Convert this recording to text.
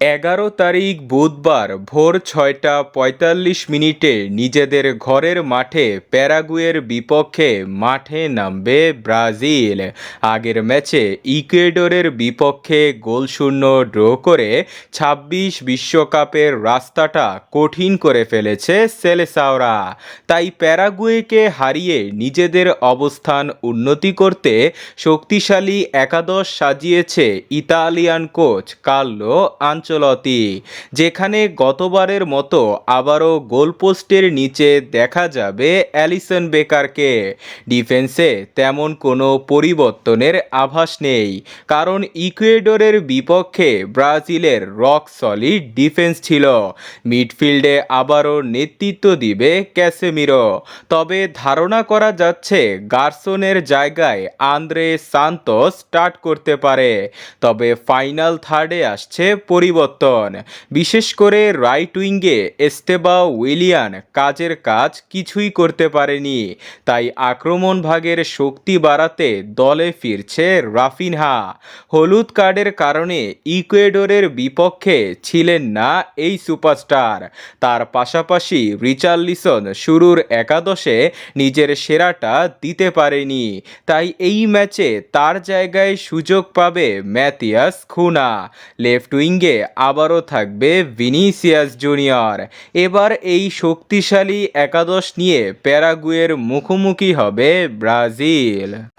এগারো তারিখ বুধবার ভোর ছয়টা পঁয়তাল্লিশ মিনিটে নিজেদের ঘরের মাঠে প্যারাগুয়ের বিপক্ষে মাঠে নামবে ব্রাজিল। আগের ম্যাচে ইকুয়েডরের বিপক্ষে গোলশূন্য ড্র করে ছাব্বিশ বিশ্বকাপের রাস্তাটা কঠিন করে ফেলেছে সেলেসাওরা। তাই প্যারাগুয়েকে হারিয়ে নিজেদের অবস্থান উন্নতি করতে শক্তিশালী একাদশ সাজিয়েছে ইতালিয়ান কোচ কার্লো আঞ্চলতি যেখানে গতবারের মতো আবারও গোলপোস্টের নিচে দেখা যাবে অ্যালিসন বেকারকে। ডিফেন্সে তেমন কোনো পরিবর্তনের আভাস নেই, কারণ ইকুয়েডরের বিপক্ষে ব্রাজিলের রক সলিড ডিফেন্স ছিল। মিডফিল্ডে আবারও নেতৃত্ব দিবে ক্যাসেমিরো। তবে ধারণা করা যাচ্ছে গার্সনের জায়গায় আন্দ্রে সান্তোস স্টার্ট করতে পারে। তবে ফাইনাল থার্ডে আসছে পরিবর্তন। বিশেষ করে রাইট উইঙ্গে এস্তেবা উইলিয়ান কাজের কাজ কিছুই করতে পারেনি। তাই আক্রমণ ভাগের শক্তি বাড়াতে দলে ফিরছে রাফিনহা। হলুদ কার্ডের কারণে ইকুয়েডরের বিপক্ষে ছিলেন না এই সুপারস্টার। তার পাশাপাশি রিচার্লিসন শুরুর একাদশে নিজের সেরাটা দিতে পারেনি। তাই এই ম্যাচে তার জায়গায় সুযোগ পাবে ম্যাথিয়াস খুনা। লেফট উইঙ্গে আবারও থাকবে ভিনিসিয়াস জুনিয়র। এবার এই শক্তিশালী একাদশ নিয়ে প্যারাগুয়ের মুখোমুখি হবে ব্রাজিল।